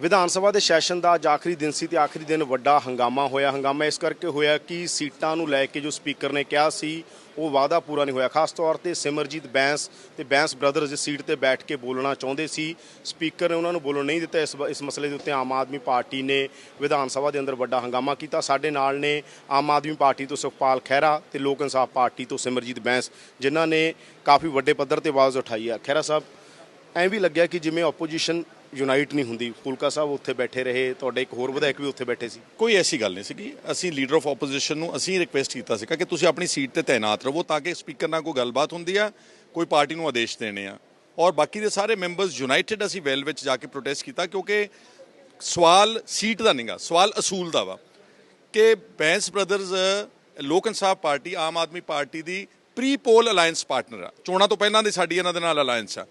ਵਿਧਾਨ ਸਭਾ ਦੇ ਸੈਸ਼ਨ ਦਾ ਅੱਜ ਆਖਰੀ ਦਿਨ ਸੀ ਤੇ ਆਖਰੀ ਦਿਨ ਵੱਡਾ ਹੰਗਾਮਾ ਹੋਇਆ। ਹੰਗਾਮਾ ਇਸ ਕਰਕੇ ਹੋਇਆ ਕਿ ਸੀਟਾਂ ਨੂੰ ਲੈ ਕੇ ਜੋ ਸਪੀਕਰ ਨੇ ਕਿਹਾ ਸੀ, ਉਹ ਵਾਅਦਾ ਪੂਰਾ ਨਹੀਂ ਹੋਇਆ। ਖਾਸ ਤੌਰ ਤੇ ਸਿਮਰਜੀਤ ਬੈਂਸ ਤੇ ਬੈਂਸ ਬ੍ਰਦਰਜ਼ ਇਸ ਸੀਟ ਤੇ ਬੈਠ ਕੇ ਬੋਲਣਾ ਚਾਹੁੰਦੇ ਸੀ। ਸਪੀਕਰ ਨੇ ਉਹਨਾਂ ਨੂੰ ਬੋਲਣ ਨਹੀਂ ਦਿੱਤਾ। ਇਸ ਇਸ ਮਸਲੇ ਦੇ ਉੱਤੇ ਆਮ ਆਦਮੀ ਪਾਰਟੀ ਨੇ ਵਿਧਾਨ ਸਭਾ ਦੇ ਅੰਦਰ ਵੱਡਾ ਹੰਗਾਮਾ ਕੀਤਾ। ਸਾਡੇ ਨਾਲ ਨੇ ਆਮ ਆਦਮੀ ਪਾਰਟੀ ਤੋਂ ਸੁਖਪਾਲ ਖਹਿਰਾ ਤੇ ਲੋਕ ਇਨਸਾਫ ਪਾਰਟੀ ਤੋਂ ਸਿਮਰਜੀਤ ਬੈਂਸ, ਜਿਨ੍ਹਾਂ ਨੇ ਕਾਫੀ ਵੱਡੇ ਪੱਧਰ ਤੇ ਆਵਾਜ਼ ਉਠਾਈ ਹੈ ਖਹਿਰਾ ਸਾਹਿਬ ਐਂ ਵੀ ਲੱਗਿਆ ਕਿ ਜਿਵੇਂ ਆਪੋਜੀਸ਼ਨ ਯੂਨਾਈਟ ਨਹੀਂ ਹੁੰਦੀ। ਫੁਲਕਾ ਸਾਹਿਬ ਉੱਥੇ ਬੈਠੇ ਰਹੇ, ਤੁਹਾਡੇ ਇੱਕ ਹੋਰ ਵਿਧਾਇਕ ਵੀ ਉੱਥੇ ਬੈਠੇ ਸੀ। ਕੋਈ ਐਸੀ ਗੱਲ ਨਹੀਂ ਸੀਗੀ। ਅਸੀਂ ਲੀਡਰ ਆਫ ਆਪੋਜੀਸ਼ਨ ਨੂੰ ਅਸੀਂ ਰਿਕੁਐਸਟ ਕੀਤਾ ਸੀਗਾ ਕਿ ਤੁਸੀਂ ਆਪਣੀ ਸੀਟ ਤੇ ਤਾਇਨਾਤ ਰਹੋ ਤਾਂ ਕਿ ਸਪੀਕਰ ਨਾਲ ਕੋਈ ਗੱਲਬਾਤ ਹੁੰਦੀ ਆ, ਕੋਈ ਪਾਰਟੀ ਨੂੰ ਆਦੇਸ਼ ਦੇਣੇ ਆ। ਔਰ ਬਾਕੀ ਦੇ ਸਾਰੇ ਮੈਂਬਰਸ ਯੂਨਾਈਟਿਡ ਅਸੀਂ ਵੈਲ ਵਿੱਚ ਜਾ ਕੇ ਪ੍ਰੋਟੈਸਟ ਕੀਤਾ ਕਿਉਂਕਿ ਸਵਾਲ ਸੀਟ ਦਾ ਨਹੀਂਗਾ, ਸਵਾਲ ਅਸੂਲ ਦਾ ਵਾ ਕਿ Bains brothers Lok Insaf party, Aam Aadmi party ਦੀ ਪ੍ਰੀ ਪੋਲ ਅਲਾਈਅੰਸ ਪਾਰਟਨਰ ਆ। ਚੋਣਾਂ ਤੋਂ ਪਹਿਲਾਂ ਦੀ ਸਾਡੀ ਇਹਨਾਂ ਦੇ ਨਾਲ ਅਲਾਈਅੰਸ ਆ।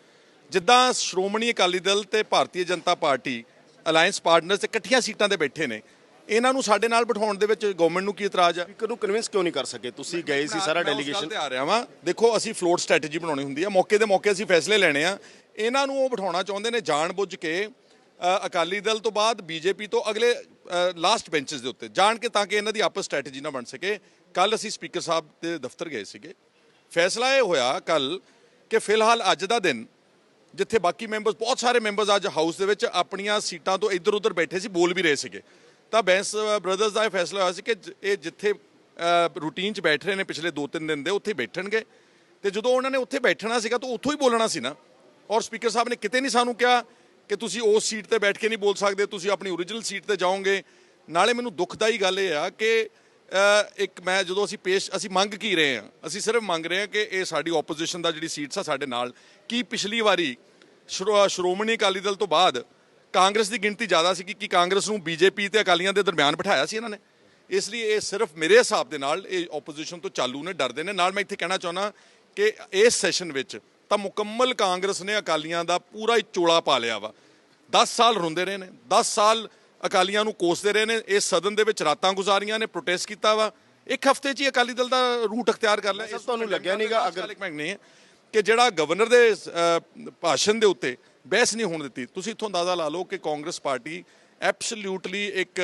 ਜਿੱਦਾਂ ਸ਼੍ਰੋਮਣੀ ਅਕਾਲੀ ਦਲ ਤੇ Bharatiya Janata party alliance partners ਇਕੱਠੀਆਂ ਸੀਟਾਂ ਤੇ ਬੈਠੇ ਨੇ। ਇਹਨਾਂ ਨੂੰ ਸਾਡੇ ਨਾਲ ਬਿਠਾਉਣ ਦੇ ਵਿੱਚ ਗਵਰਨਮੈਂਟ ਨੂੰ ਕੀ ਇਤਰਾਜ਼ ਆ? ਸਪੀਕਰ ਨੂੰ ਕਨਵਿੰਸ ਕਿਉਂ ਨਹੀਂ ਕਰ ਸਕੇ? ਤੁਸੀਂ ਗਏ ਸੀ ਸਾਰਾ ਡੈਲੀਗੇਸ਼ਨ ਤੇ ਆ ਰਿਹਾ ਵਾਂ। ਦੇਖੋ ਅਸੀਂ ਫਲੋਟ ਸਟ੍ਰੈਟਜੀ ਬਣਾਉਣੀ ਹੁੰਦੀ ਆ। ਮੌਕੇ ਦੇ ਮੌਕੇ ਅਸੀਂ ਫੈਸਲੇ ਲੈਣੇ ਆ। ਇਹਨਾਂ ਨੂੰ ਉਹ ਬਿਠਾਉਣਾ ਚਾਹੁੰਦੇ ਨੇ ਜਾਣਬੁੱਝ ਕੇ ਅ, ਅਕਾਲੀ ਦਲ ਤੋਂ ਬਾਅਦ ਬੀਜੇਪੀ ਤੋਂ ਅਗਲੇ ਲਾਸਟ ਬੈਂਚਸ ਦੇ ਉੱਤੇ। ਜਾਣ ਕੇ ਤਾਂ ਕਿ ਇਹਨਾਂ ਦੀ ਆਪਸ ਸਟ੍ਰੈਟਜੀ ਨਾ ਬਣ ਸਕੇ। ਕੱਲ ਅਸੀਂ ਸਪੀਕਰ ਸਾਹਿਬ ਦੇ ਦਫ਼ਤਰ ਗਏ ਸੀਗੇ। ਫੈਸਲਾ ਇਹ ਹੋਇਆ ਕੱਲ ਕਿ ਫਿਲਹਾਲ ਅੱਜ ਦਾ ਦਿਨ ਜਿੱਥੇ ਬਾਕੀ ਮੈਂਬਰਸ ਬਹੁਤ ਸਾਰੇ ਮੈਂਬਰਸ ਅੱਜ ਹਾਊਸ ਦੇ ਵਿੱਚ ਆਪਣੀਆਂ ਸੀਟਾਂ ਤੋਂ ਇੱਧਰ ਉੱਧਰ ਬੈਠੇ ਸੀ, ਬੋਲ ਵੀ ਰਹੇ ਸੀਗੇ। ਤਾਂ ਬੈਂਸ ਬ੍ਰਦਰਸ ਦਾ ਇਹ ਫੈਸਲਾ ਹੋਇਆ ਸੀ ਕਿ ਜ- ਇਹ ਜਿੱਥੇ ਰੂਟੀਨ 'ਚ ਬੈਠ ਰਹੇ ਨੇ ਪਿਛਲੇ 2-3 ਦਿਨ ਦੇ, ਉੱਥੇ ਬੈਠਣਗੇ। ਤੇ ਜਦੋਂ ਉਹਨਾਂ ਨੇ ਉੱਥੇ ਬੈਠਣਾ ਸੀਗਾ, ਤਾਂ ਉੱਥੋਂ ਹੀ ਬੋਲਣਾ ਸੀ ਨਾ। ਔਰ ਸਪੀਕਰ ਸਾਹਿਬ ਨੇ ਕਿਤੇ ਨਹੀਂ ਸਾਨੂੰ ਕਿਹਾ ਕਿ ਤੁਸੀਂ ਉਸ ਸੀਟ ਤੇ ਬੈਠ ਕੇ ਨਹੀਂ ਬੋਲ ਸਕਦੇ, ਤੁਸੀਂ ਆਪਣੀ ਓਰੀਜਨਲ ਸੀਟ ਤੇ ਜਾਓਗੇ। ਨਾਲੇ ਮੈਨੂੰ ਦੁਖਦਾਈ ਗੱਲ ਇਹ ਆ ਕਿ ਇੱਕ ਮੈਂ ਜਦੋਂ ਅਸੀਂ ਪੇਸ਼ ਅਸੀਂ ਮੰਗ ਕੀ ਰਹੇ ਹਾਂ? ਅਸੀਂ ਸਿਰਫ ਮੰਗ ਰਹੇ ਹਾਂ ਕਿ ਇਹ ਸਾਡੀ ਆਪੋਜੀਸ਼ਨ ਦਾ ਜਿਹੜੀ ਸੀਟਸ ਆ ਸਾਡੇ ਨਾਲ, ਕੀ ਪਿਛਲੀ ਵਾਰੀ ਸ਼੍ਰੋ- ਸ਼੍ਰੋਮਣੀ ਅਕਾਲੀ ਦਲ ਤੋਂ ਬਾਅਦ ਕਾਂਗਰਸ ਦੀ ਗਿਣਤੀ ਜ਼ਿਆਦਾ ਸੀ ਕਿ ਕਾਂਗਰਸ ਨੂੰ ਬੀਜੇਪੀ ਤੇ ਅਕਾਲੀਆਂ ਦੇ ਦਰਮਿਆਨ ਬਿਠਾਇਆ ਸੀ ਇਹਨਾਂ ਨੇ? ਇਸ ਲਈ ਇਹ ਸਿਰਫ ਮੇਰੇ ਹਿਸਾਬ ਦੇ ਨਾਲ ਇਹ ਆਪੋਜੀਸ਼ਨ ਤੋਂ ਚਾਲੂ ਨੇ, ਡਰਦੇ ਨੇ। ਨਾਲ ਮੈਂ ਇੱਥੇ ਕਹਿਣਾ ਚਾਹੁੰਦਾ ਕਿ ਇਸ ਸੈਸ਼ਨ ਵਿੱਚ ਤਾਂ ਮੁਕੰਮਲ ਕਾਂਗਰਸ ਨੇ ਅਕਾਲੀਆਂ ਦਾ ਪੂਰਾ ਹੀ ਚੋਲਾ ਪਾ ਲਿਆ ਵਾ। 10 ਸਾਲ ਰੋਂਦੇ ਰਹੇ ਨੇ 10 ਸਾਲ ਅਕਾਲੀਆਂ ਨੂੰ ਕੋਸਦੇ ਰਹੇ ਨੇ ਇਸ ਸਦਨ ਦੇ ਵਿੱਚ ਰਾਤਾਂ ਗੁਜ਼ਾਰੀਆਂ ਨੇ ਪ੍ਰੋਟੈਸਟ ਕੀਤਾ ਵਾ। ਇੱਕ ਹਫ਼ਤੇ 'ਚ ਹੀ ਅਕਾਲੀ ਦਲ ਦਾ ਰੂਟ ਅਖਤਿਆਰ ਕਰ ਲਿਆ। ਤੁਹਾਨੂੰ ਲੱਗਿਆ ਨੀਗਾ ਅਗਰ- ਕਿ ਜਿਹੜਾ ਗਵਰਨਰ ਦੇ ਭਾਸ਼ਣ ਦੇ ਉੱਤੇ ਬਹਿਸ ਨਹੀਂ ਹੋਣ ਦਿੱਤੀ। ਤੁਸੀਂ ਇੱਥੋਂ ਅੰਦਾਜ਼ਾ ਲਾ ਲਓ ਕਿ ਕਾਂਗਰਸ ਪਾਰਟੀ ਐਬਸੋਲੂਟਲੀ ਇੱਕ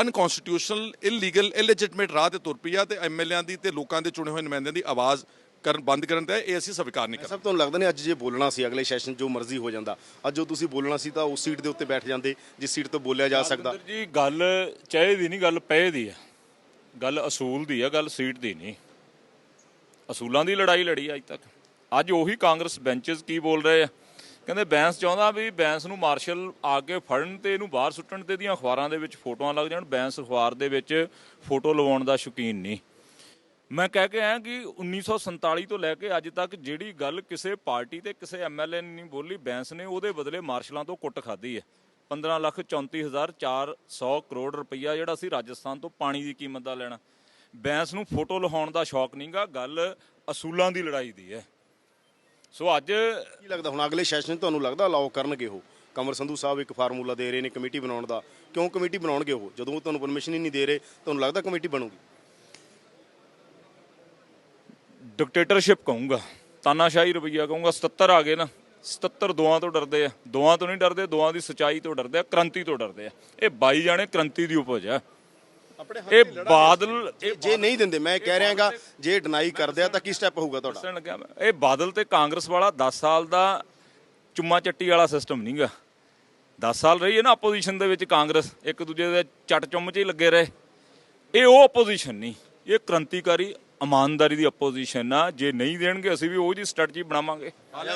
ਅਨਕਨਸਟੀਟਿਊਸ਼ਨਲ ਇਲੀਗਲ ਇਲੈਜਿਟਮੇਟ ਰਾਹ ਤੇ ਤੁਰ ਪਈ ਆ ਤੇ ਐਮਐਲਏਆਂ ਦੀ ਤੇ ਲੋਕਾਂ ਦੇ ਚੁਣੇ ਹੋਏ ਨੁਮਾਇੰਦਿਆਂ ਦੀ ਆਵਾਜ਼ ਕਰਨ ਬੰਦ ਕਰਨ ਤੇ ਇਹ ਅਸੀਂ ਸਵੀਕਾਰ ਨਹੀਂ ਕਰਦੇ। ਸਭ ਤੁਹਾਨੂੰ ਲੱਗਦਾ ਨਹੀਂ ਅੱਜ ਜੇ ਬੋਲਣਾ ਸੀ ਅਗਲੇ ਸੈਸ਼ਨ ਜੋ ਮਰਜ਼ੀ ਹੋ ਜਾਂਦਾ। ਅੱਜ ਜੋ ਤੁਸੀਂ ਬੋਲਣਾ ਸੀ ਤਾਂ ਉਸ ਸੀਟ ਦੇ ਉੱਤੇ ਬੈਠ ਜਾਂਦੇ ਜਿਸ ਸੀਟ ਤੋਂ ਬੋਲਿਆ ਜਾ ਸਕਦਾ। ਜੀ ਗੱਲ ਚਾਹੇ ਦੀ ਨਹੀਂ ਗੱਲ ਪਏ ਦੀ ਆ। ਗੱਲ ਅਸੂਲ ਦੀ ਆ ਗੱਲ ਸੀਟ ਦੀ ਨਹੀਂ। ਅਸੂਲਾਂ ਦੀ ਲੜਾਈ ਲੜੀ ਅੱਜ ਤੱਕ। ਅੱਜ ਉਹੀ ਕਾਂਗਰਸ ਬੈਂਚਸ ਕੀ ਬੋਲ ਰਹੇ ਆ? ਕਹਿੰਦੇ ਬੈਂਸ ਚਾਹੁੰਦਾ ਵੀ ਬੈਂਸ ਨੂੰ ਮਾਰਸ਼ਲ ਆ ਕੇ ਫੜਨ ਤੇ ਇਹਨੂੰ ਬਾਹਰ ਸੁੱਟਣ ਤੇ ਦੀਆਂ ਅਖਬਾਰਾਂ ਦੇ ਵਿੱਚ ਫੋਟੋਆਂ ਲੱਗ ਜਾਣ। ਬੈਂਸ ਅਖਬਾਰ ਦੇ ਵਿੱਚ ਫੋਟੋ ਲਵਾਉਣ ਦਾ ਸ਼ੌਕੀਨ ਨਹੀਂ। ਮੈਂ ਕਹਿ ਕੇ ਆਇਆ ਕਿ 1947 ਤੋਂ ਲੈ ਕੇ ਅੱਜ ਤੱਕ ਜਿਹੜੀ ਗੱਲ ਕਿਸੇ ਪਾਰਟੀ ਤੇ ਕਿਸੇ ਐਮਐਲਏ ਨੇ ਨਹੀਂ ਬੋਲੀ, ਬੈਂਸ ਨੇ ਉਹਦੇ ਬਦਲੇ ਮਾਰਸ਼ਲਾਂ ਤੋਂ ਕੁੱਟ ਖਾਧੀ ਹੈ। 15 ਲੱਖ 34 ਹਜ਼ਾਰ 400 ਕਰੋੜ ਰੁਪਈਆ ਜਿਹੜਾ ਸੀ ਰਾਜਸਥਾਨ ਤੋਂ ਪਾਣੀ ਦੀ ਕੀਮਤ ਦਾ ਲੈਣਾ। ਬੈਂਸ ਨੂੰ ਫੋਟੋ ਲਹਾਉਣ ਦਾ ਸ਼ੌਕ ਨਹੀਂਗਾ ਗੱਲ ਅਸੂਲਾਂ ਦੀ ਲੜਾਈ ਦੀ ਹੈ। ਸੋ ਅੱਜ ਕੀ ਲੱਗਦਾ ਹੁਣ ਅਗਲੇ ਸੈਸ਼ਨ 'ਚ ਤੁਹਾਨੂੰ ਲੱਗਦਾ ਅਲਾਉ ਕਰਨਗੇ ਉਹ? ਕਮਰ ਸੰਧੂ ਸਾਹਿਬ ਇੱਕ ਫਾਰਮੂਲਾ ਦੇ ਰਹੇ ਨੇ ਕਮੇਟੀ ਬਣਾਉਣ ਦਾ। ਕਿਉਂ ਕਮੇਟੀ ਬਣਾਉਣਗੇ ਉਹ? ਜਦੋਂ ਉਹ ਤੁਹਾਨੂੰ ਪਰਮਿਸ਼ਨ ਹੀ ਨਹੀਂ ਦੇ ਰਹੇ, ਤੁਹਾਨੂੰ ਲੱਗਦਾ ਕਮੇਟੀ ਬਣੂਗੀ? ਡਿਕਟੇਟਰਸ਼ਿਪ ਕਹੂੰਗਾ। ਤਾਨਾਸ਼ਾਹੀ ਰਵਈਆ ਕਹੂੰਗਾ। 77 ਆ ਗਏ ਨਾ। 77 ਦੋਆਂ ਤੋਂ ਡਰਦੇ ਆ। ਦੋਆਂ ਤੋਂ ਨਹੀਂ ਡਰਦੇ ਦੋਆਂ ਦੀ ਸਚਾਈ ਤੋਂ ਡਰਦੇ ਆ ਕ੍ਰਾਂਤੀ ਤੋਂ ਡਰਦੇ ਆ। ਇਹ 22 ਜਾਣੇ ਕ੍ਰਾਂਤੀ ਦੀ ਉਪਜ ਆ। ਇਹ ਬਾਦਲ ਜੇ ਨਹੀਂ ਦਿੰਦੇ ਮੈਂ ਕਹਿ ਰਿਹਾਗਾ ਜੇ ਡਿਨਾਈ ਕਰਦੇ ਆ ਤਾਂ ਕੀ ਸਟੈਪ ਹੋਊਗਾ ਤੁਹਾਡਾ? ਇਹ ਬਾਦਲ ਤੇ ਕਾਂਗਰਸ ਵਾਲਾ 10 ਸਾਲ ਦਾ ਚੁੰਮਾ ਚੱਟੀ ਵਾਲਾ ਸਿਸਟਮ ਨਹੀਂਗਾ। 10 ਸਾਲ ਰਹੀ ਹੈ ਨਾ ਆਪੋਜੀਸ਼ਨ ਦੇ ਵਿੱਚ ਕਾਂਗਰਸ। ਇੱਕ ਦੂਜੇ ਦੇ ਚੱਟ ਚੁੰਮ 'ਚ ਹੀ ਲੱਗੇ ਰਹੇ। ਇਹ ਉਹ ਆਪੋਜੀਸ਼ਨ ਨਹੀਂ। ਇਹ ਕ੍ਰਾਂਤੀਕਾਰੀ ਇਮਾਨਦਾਰੀ ਦੀ ਆਪੋਜੀਸ਼ਨ ਆ। ਜੇ ਨਹੀਂ ਦੇਣਗੇ ਅਸੀਂ ਵੀ ਉਹ ਜੀ ਸਟ੍ਰੈਟਜੀ ਬਣਾਵਾਂਗੇ।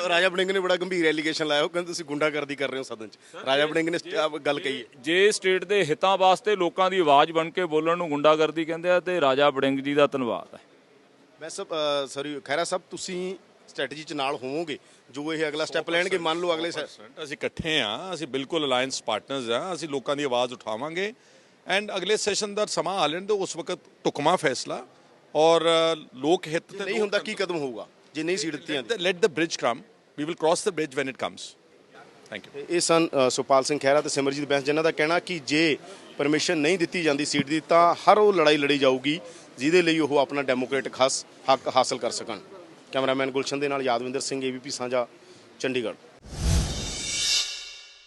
ਰਾਜਾ- ਵੜਿੰਗ ਨੇ ਬੜਾ ਗੰਭੀਰ ਐਲੀਗੇਸ਼ਨ ਲਾਇਆ। ਉਹ ਕਹਿੰਦੇ ਤੁਸੀਂ ਗੁੰਡਾਗਰਦੀ ਕਰ ਰਹੇ ਹੋ ਸਦਨ 'ਚ। ਰਾਜਾ ਵੜਿੰਗ ਨੇ ਗੱਲ ਕਹੀ ਜੇ ਸਟੇਟ ਦੇ ਹਿੱਤਾਂ ਵਾਸਤੇ ਲੋਕਾਂ ਦੀ ਆਵਾਜ਼ ਬਣ ਕੇ ਬੋਲਣ ਨੂੰ ਗੁੰਡਾਗਰਦੀ ਕਹਿੰਦੇ ਆ ਤੇ ਰਾਜਾ ਬੜਿੰਗ ਜੀ ਦਾ ਧੰਨਵਾਦ ਹੈ। ਮੈਂ ਸਭ ਸੌਰੀ ਖੈਰਾ ਸਾਹਿਬ ਤੁਸੀਂ ਸਟ੍ਰੈਟਜੀ 'ਚ ਨਾਲ ਹੋਵੋਗੇ? ਜੋ ਇਹ ਅਗਲਾ ਸਟੈਪ ਲੈਣਗੇ ਮੰਨ ਲਓ ਅਗਲੇ ਸੈ- ਅਸੀਂ ਇਕੱਠੇ ਆ ਅਸੀਂ ਬਿਲਕੁਲ ਅਲਾਈਅੰਸ ਪਾਰਟਨਰਸ ਆ ਅਸੀਂ ਲੋਕਾਂ ਦੀ ਆਵਾਜ਼ ਉਠਾਵਾਂਗੇ। ਐਂਡ ਅਗਲੇ ਸੈਸ਼ਨ ਦਾ ਸਮਾਂ ਆ ਲੈਣ ਦਿਓ। ਉਸ ਵਕਤ ਟੁਕਮਾ ਫੈਸਲਾ। ਔਰ ਲੋਕ ਹਿੱਤ ਤੇ ਨਹੀਂ ਹੁੰਦਾ ਕੀ ਕਦਮ ਹੋਊਗਾ? ਜੇ ਨਹੀਂ ਸੀਟ ਦਿੱਤੀ ਜਾਂਦੀ let the bridge come we will cross the bridge when it comes thank you ਇਹ ਸਨ ਸੁਪਾਲ ਸਿੰਘ ਖਹਿਰਾ ਤੇ ਸਿਮਰਜੀਤ ਬੈਂਸ ਜਿਨ੍ਹਾਂ ਦਾ ਕਹਿਣਾ ਕਿ ਜੇ ਪਰਮਿਸ਼ਨ ਨਹੀਂ ਦਿੱਤੀ ਜਾਂਦੀ ਸੀਟ ਦੀ ਤਾਂ ਹਰ ਉਹ ਲੜਾਈ ਲੜੀ ਜਾਊਗੀ ਜਿਹਦੇ ਲਈ ਉਹ ਆਪਣਾ ਡੈਮੋਕ੍ਰੈਟਿਕ ਹੱਕ ਹਾਸਲ ਕਰ ਸਕਣ। ਕੈਮਰਾਮੈਨ ਗੁਲਸ਼ਨ ਦੇ ਨਾਲ ਯਾਦਵਿੰਦਰ ਸਿੰਘ ਏਬੀਪੀ ਸਾਂਝਾ ਚੰਡੀਗੜ੍ਹ।